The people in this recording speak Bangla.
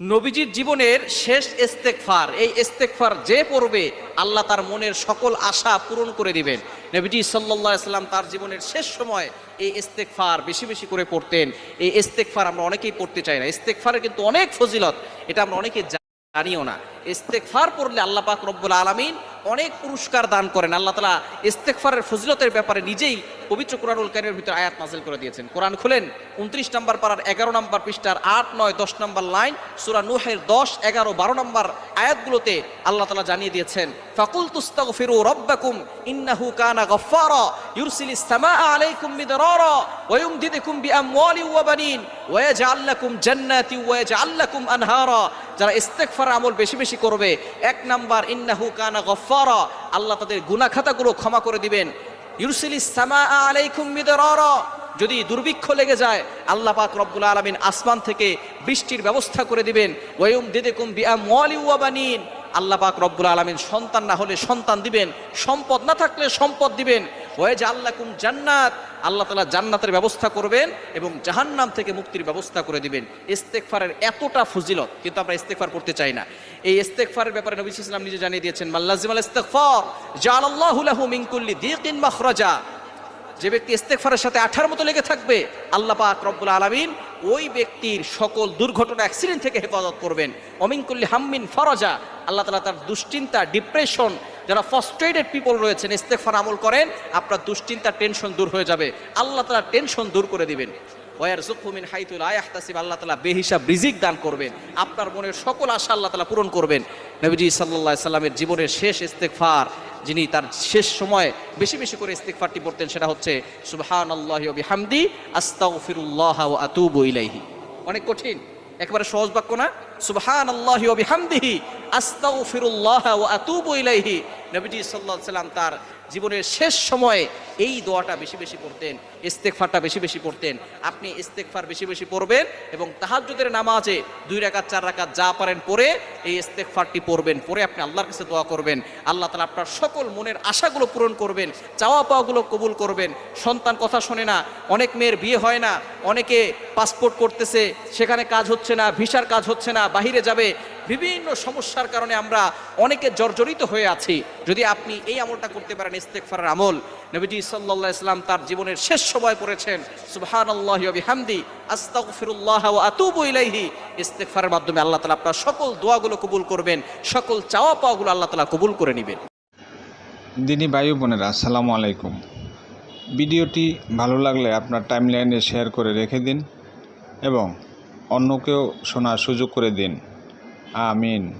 নবীজির জীবনের শেষ ইস্তেকফার এই ইস্তেকফার যে পড়বে, আল্লাহ তার মনের সকল আশা পূরণ করে দিবেন। নবীজি সাল্লাহ সাল্লাম তার জীবনের শেষ সময় এই ইস্তেকফার বেশি বেশি করে পড়তেন। এই ইস্তেকফার আমরা অনেকেই পড়তে চাই না। ইস্তেকফারের কিন্তু অনেক ফজিলত, এটা আমরা অনেকে জানিও না। ইস্তেকফার পড়লে আল্লাহ পাক রব্বুল আলমিন অনেক পুরস্কার দান করেন। আল্লাহ তালা ইস্তেকফারের ফজিলতের ব্যাপারে নিজেই পবিত্র কোরআনুল কারিমের ভিতরে আয়াত নাজিল করে দিয়েছেন। কোরআন খুলেন, উনত্রিশ নম্বর পাড়ার এগারো নম্বর পৃষ্ঠার আট, নয়, দশ নম্বর লাইন, সুরা নুহের দশ, এগারো, বারো নম্বর আয়াতগুলোতে আল্লাহ তালা জানিয়ে দিয়েছেন ফাকুল তুস্তাগ ফিরু রব্বাকুম ইন্নাহু কানা গফফারা, ইউরসিলিস সামাআ আলাইকুম মিদরারা, ওয়া ইউমদিদুকুম বিআমওয়ালি ওয়া বানিন, ওয়া ইয়াজআল লাকুম জান্নাতি ওয়া ইয়াজআল লাকুম আনহারা। যারা ইস্তেগফার আমল বেশি বেশি করবে, এক নাম্বার ইন্নাহু কানা গফফারা আল্লাহ তাদের গুনাহ খাতাগুলো ক্ষমা করে দিবেন। ইউরসিলিস সামাআ আলাইকুম মিদরারা, যদি দুর্ভিক্ষ লেগে যায়, আল্লাহ পাক রব্বুল আলমিন আসমান থেকে বৃষ্টির ব্যবস্থা করে দিবেন। ওয়ুম দিদেকুম বিআম ওয়াবানিন আল্লাহ পাক রব্বুল আলমিন সন্তান না হলে সন্তান দিবেন, সম্পদ না থাকলে সম্পদ দিবেন। ওয়ে যে আল্লাহকুম জান্নাত, আল্লাহ তালা জান্নাতের ব্যবস্থা করবেন এবং জাহান্নাম থেকে মুক্তির ব্যবস্থা করে দিবেন। ইস্তেকফারের এতটা ফজিলত, কিন্তু আমরা ইস্তেকফার করতে চাই না। এই ইস্তেকফারের ব্যাপারে নবী ইসলাম নিজে জানিয়ে দিয়েছেন মাল্লাজিম আল ইস্তেকফার জাআলাল্লাহু লাহু মিন কুল্লি দিকিন মাখরাজা। যে ব্যক্তি ইস্তেকফারের সাথে আঠার মতো লেগে থাকবে, আল্লাহ পাক রব্বুল আলমিন ওই ব্যক্তির সকল দুর্ঘটনা, অ্যাক্সিডেন্ট থেকে হেফাজত করবেন। অমিনকুল্লি হাম্মিন ফরজা। আল্লাহ তালা তার দুশ্চিন্তা, ডিপ্রেশন, যারা ফ্রাস্ট্রেটেড পিপল রয়েছেন ইস্তেকফার আমল করেন, আপনার দুশ্চিন্তা টেনশন দূর হয়ে যাবে। আল্লাহ তালা টেনশন দূর করে দিবেন। ওয়ার জুকুমিন হাইতুল আয়াহতাসিব আল্লাহ তালা বেহিসাব রিজিক দান করবেন। আপনার মনের সকল আশা আল্লাহ তালা পূরণ করবেন। নবীজি সাল্লাহ সাল্লামের জীবনের শেষ ইস্তেকফার যিনি তার শেষ সময় বেশি বেশি করে ইস্তেকফারটি পড়তেন, সেটা হচ্ছে সুবহান আল্লাহ বিহামদি আস্তাগফিরুল্লাহ ওয়া আতুবু ইলাইহি। অনেক কঠিন, একেবারে সহজ বাক্য না? সুবহান আল্লাহ বিহামদিহি আস্তাগফিরুল্লাহ ওয়া আতুবু ইলাইহি। নবীজি আলাইহি সাল্লাম তার জীবনের শেষ সময়ে এই দোয়াটা বেশি বেশি পড়তেন ইস্তেকফারটা বেশি বেশি পড়তেন। আপনি ইস্তেকফার বেশি বেশি পড়বেন এবং তাহাজ্জুদের নামাজে দুই রাকাত, চার রাকাত যা পারেন পড়ে এই ইস্তেকফারটি পড়বেন। পরে আপনি আল্লাহর কাছে দোয়া করবেন। আল্লাহ তালা আপনার সকল মনের আশাগুলো পূরণ করবেন চাওয়া পাওয়াগুলো কবুল করবেন। সন্তান কথা শোনে না, অনেক মেয়ের বিয়ে হয় না, অনেকে পাসপোর্ট করতেছে, সেখানে কাজ হচ্ছে না, ভিসার কাজ হচ্ছে না, বাহিরে যাবে বিভিন্ন সমস্যার কারণে আমরা অনেকে জর্জরিত হয়ে আছি। যদি আপনি এই আমলটা করতে পারেন ইস্তেকফারের আমল, নবীজি আলাইহি ইসলাম তার জীবনের শেষ সময় পড়েছেন, সুবহানাল্লাহি ওয়া বিহামদি, আস্তাগফিরুল্লাহ আতুবু ইলাইহি। ইস্তেগফারের মাধ্যমে আল্লাহ তাআলা আপনার সকল দোয়াগুলো কবুল করবেন, সকল চাওয়া পাওয়াগুলো আল্লাহ তাআলা কবুল করে নেবেন। দিনী বায়ু বোনেরা, আসসালামু আলাইকুম। ভিডিওটি ভালো লাগলে আপনার টাইমলাইনে শেয়ার করে রেখে দিন এবং অন্যকেও শোনার সুযোগ করে দিন। Amin.